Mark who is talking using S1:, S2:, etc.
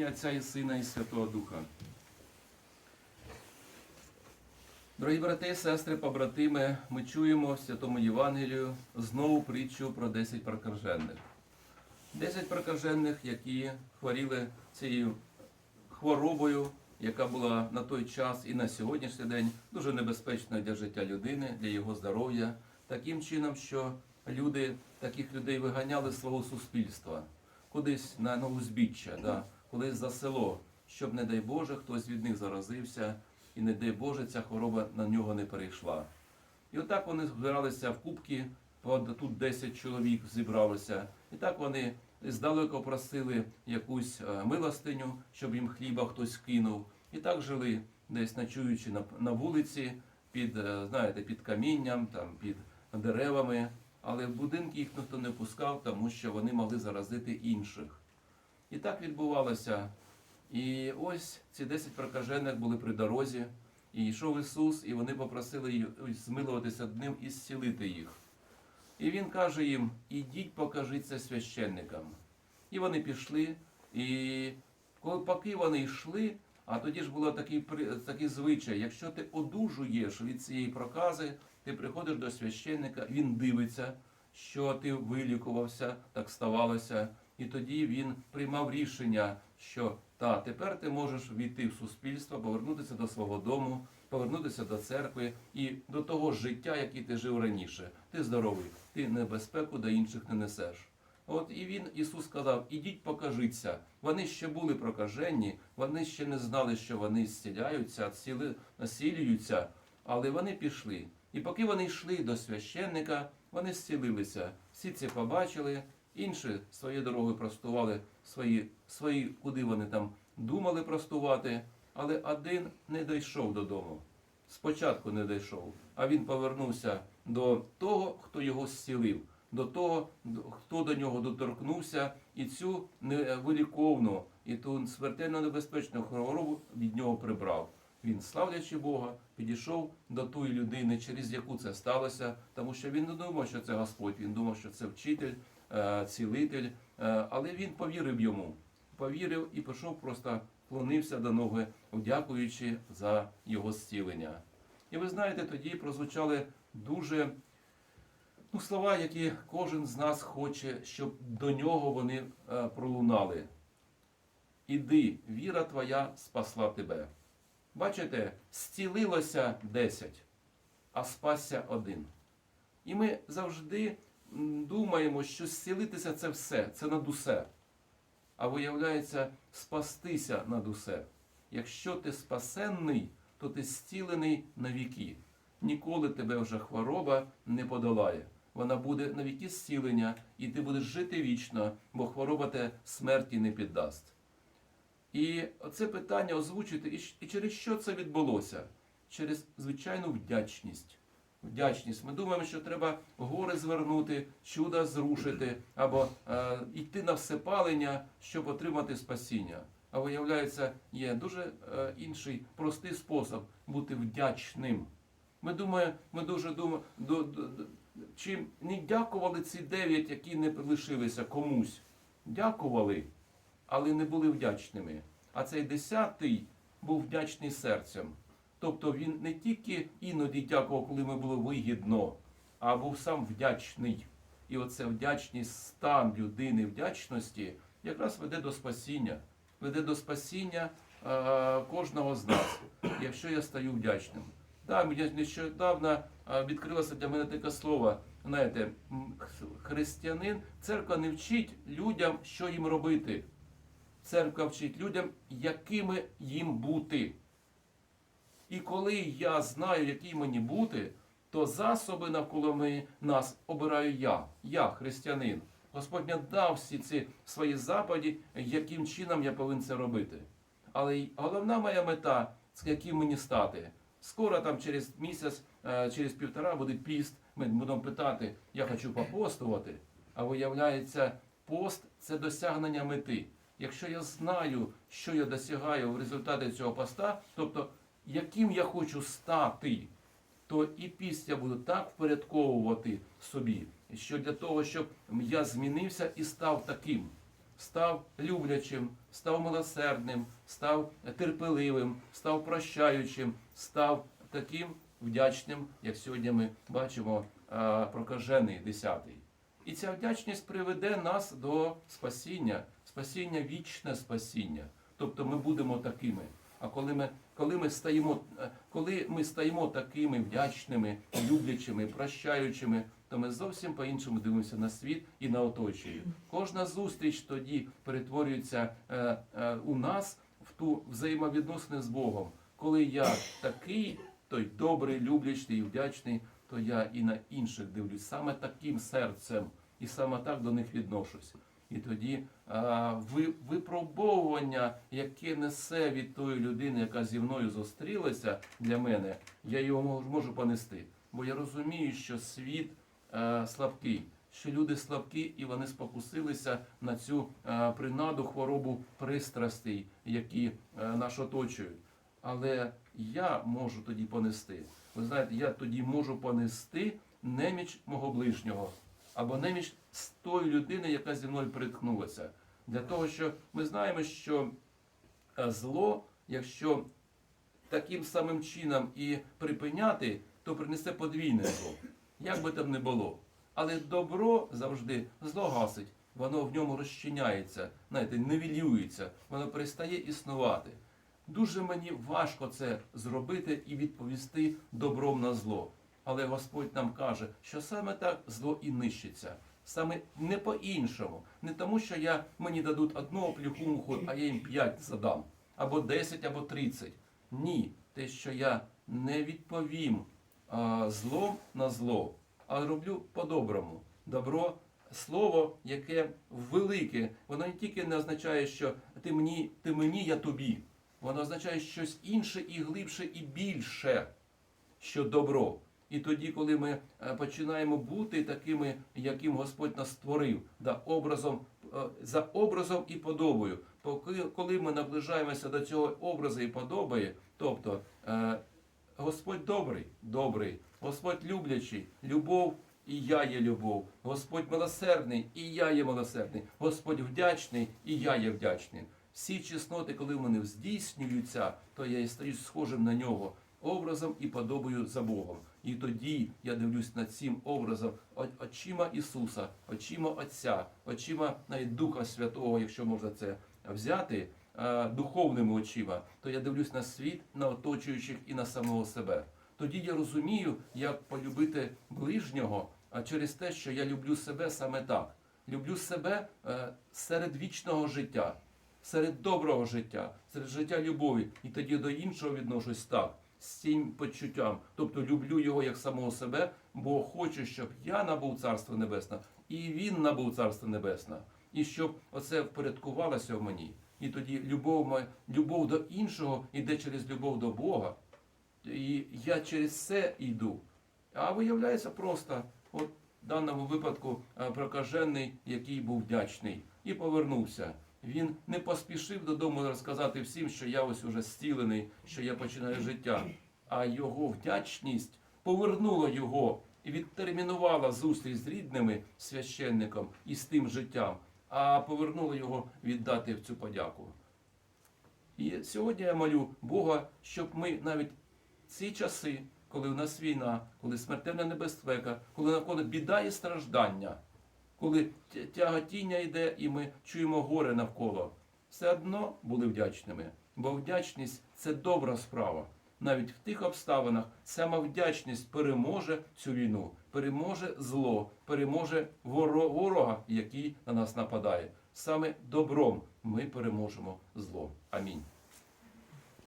S1: ім'я Отця і Сина і Святого Духа. Дорогі брати сестри, побратими, ми чуємо в Святому Євангелію знову притчу про 10 прокажених. 10 прокажених, які хворіли цією хворобою, яка була на той час і на сьогоднішній день дуже небезпечною для життя людини, для його здоров'я, таким чином, що люди таких людей виганяли з свого суспільства кудись на на узбіччя, да, кудись за село, щоб, не дай Боже, хтось від них заразився, і не дай Боже, ця хвороба на нього не перейшла. І отак вони збиралися в кубки, тут 10 чоловік зібралося, і так вони здалеку просили якусь е, милостиню, щоб їм хліба хтось кинув. І так жили, десь ночуючи на, на вулиці, під, е, знаєте, під камінням, там, під деревами. Але в будинки їх ніхто не пускав, тому що вони могли заразити інших. І так відбувалося. І ось ці 10 прокажених були при дорозі, і йшов Ісус, і вони попросили змилуватися ним і зцілити їх. І Він каже їм: ідіть, покажіться священникам. І вони пішли, і коли поки вони йшли, а тоді ж було такий, такий звичай, якщо ти одужуєш від цієї прокази, ти приходиш до священника, він дивиться, що ти вилікувався, так ставалося, і тоді він приймав рішення, що та тепер ти можеш війти в суспільство, повернутися до свого дому, повернутися до церкви і до того життя, яке ти жив раніше. Ти здоровий, ти небезпеку до інших не несеш. От і він Ісус сказав: ідіть, покажіться. Вони ще були прокажені, вони ще не знали, що вони зціляються, насілюються, але вони пішли. І поки вони йшли до священника, вони зцілилися. Всі це побачили, інші своєю дорогою простували свої, свої, куди вони там думали простувати, але один не дійшов додому. Спочатку не дійшов, а він повернувся до того, хто його зцілив, до того, хто до нього доторкнувся, і цю невиліковну і ту смертельно небезпечну хворобу від нього прибрав. Він, славлячи Бога, підійшов до тої людини, через яку це сталося, тому що він не думав, що це Господь, він думав, що це вчитель, цілитель, е, але він повірив йому, повірив і пішов, просто вклонився до ноги, дякуючи за його зцілення. І ви знаєте, тоді прозвучали дуже ну, слова, які кожен з нас хоче, щоб до нього вони е, пролунали. Іди, віра твоя спасла тебе. Бачите, зцілилося 10, а спасся один. І ми завжди думаємо, що зцілитися це все, це над усе. А виявляється, спастися над усе. Якщо ти спасенний, то ти зцілений на віки. Ніколи тебе вже хвороба не подолає. Вона буде на віки зцілення, і ти будеш жити вічно, бо хвороба те смерті не піддасть. І це питання озвучити, і через що це відбулося? Через звичайну вдячність. Вдячність. Ми думаємо, що треба гори звернути, чуда зрушити або е, йти на всепалення, щоб отримати спасіння. А виявляється, є дуже е, інший простий спосіб бути вдячним. Ми думаємо, ми дуже думаємо, до, до, до, чи не дякували ці дев'ять, які не лишилися комусь. Дякували, але не були вдячними. А цей десятий був вдячний серцем. Тобто він не тільки іноді дякував, коли йому було вигідно, а був сам вдячний. І оце вдячність, стан людини вдячності якраз веде до спасіння, веде до спасіння е, кожного з нас, якщо я стаю вдячним. Да, мені нещодавно е, відкрилося для мене таке слово. Знаєте, християнин, церква не вчить людям, що їм робити. Церква вчить людям, якими їм бути. І коли я знаю, який мені бути, то засоби навколо мене- нас обираю я, я, християнин. Господь мені дав всі ці свої заповіді, яким чином я повинен це робити. Але головна моя мета, з яким мені стати. Скоро там через місяць, е, через півтора буде піст. Ми будемо питати, я хочу попостувати. А виявляється, пост це досягнення мети. Якщо я знаю, що я досягаю в результаті цього поста, тобто яким я хочу стати, то і піст я буду так впорядковувати собі, що для того, щоб я змінився і став таким, став люблячим, став милосердним, став терпеливим, став прощаючим, став таким вдячним, як сьогодні ми бачимо прокажений десятий. І ця вдячність приведе нас до спасіння, спасіння вічне спасіння. Тобто ми будемо такими. А коли ми, коли ми стаємо, е, коли ми стаємо такими вдячними, люблячими, прощаючими, то ми зовсім по-іншому дивимося на світ і на оточує. Кожна зустріч тоді перетворюється е, е, у нас в ту взаємовідносини з Богом. Коли я такий, той добрий, люблячий і вдячний, то я і на інших дивлюсь саме таким серцем, і саме так до них відношусь. І тоді ви, випробовування, яке несе від тої людини, яка зі мною зустрілася для мене, я його можу понести. Бо я розумію, що світ е, слабкий, що люди слабкі і вони спокусилися на цю е, принаду хворобу пристрастей, які е, нас оточують. Але я можу тоді понести. Ви знаєте, я тоді можу понести неміч мого ближнього або неміч з тої людини, яка зі мною приткнулася. Для того, що ми знаємо, що е, зло, якщо таким самим чином і припиняти, то принесе подвійне зло. Як би там не було. Але добро завжди зло гасить, воно в ньому розчиняється, знаєте, нивелюється, воно перестає існувати. Дуже мені важко це зробити і відповісти добром на зло. Але Господь нам каже, що саме так зло і нищиться. Саме не по-іншому. Не тому, що я, мені дадуть одного плюхумуху, а я їм п'ять задам, або десять, або тридцять. Ні, те, що я не відповім а, злом на зло, а роблю по-доброму. Добро слово, яке велике, воно не тільки не означає, що ти мені, ти мені, я тобі. Воно означає щось інше і глибше, і більше, що добро. І тоді, коли ми е, починаємо бути такими, яким Господь нас створив, да, образом, е, за образом і подобою, коли ми наближаємося до цього образу і подоби, тобто е, Господь добрий, добрий, Господь люблячий, любов, і я є любов, Господь милосердний, і я є милосердний, Господь вдячний, і я є вдячний. Всі чесноти, коли в мене здійснюються, то я і стаю схожим на нього образом і подобою за Богом. І тоді я дивлюсь над цим образом очима Ісуса, очима Отця, очима навіть Духа Святого, якщо можна це взяти, е, духовними очима, то я дивлюсь на світ, на оточуючих і на самого себе. Тоді я розумію, як полюбити ближнього, а через те, що я люблю себе саме так. Люблю себе е, серед вічного життя, серед доброго життя, серед життя любові. І тоді до іншого відношусь так, з цим почуттям. Тобто люблю його як самого себе, бо хочу, щоб я набув Царство Небесне, і він набув Царство Небесне. І щоб оце впорядкувалося в мені. І тоді любов, любов до іншого йде через любов до Бога. І я через це йду. А виявляється просто, от в даному випадку е, прокажений, який був вдячний, і повернувся. Він не поспішив додому розказати всім, що я ось уже зцілений, що я починаю життя. А його вдячність повернула його і відтермінувала зустріч з рідними священником і з тим життям, а повернула його віддати в цю подяку. І сьогодні я молю Бога, щоб ми навіть ці часи, коли в нас війна, коли смертельна небезпека, коли навколо біда і страждання, коли тя- тяготіння йде і ми чуємо горе навколо, все одно були вдячними. Бо вдячність це добра справа. Навіть в тих обставинах сама вдячність переможе цю війну, переможе зло, переможе воро- ворога, який на нас нападає. Саме добром ми переможемо зло. Амінь.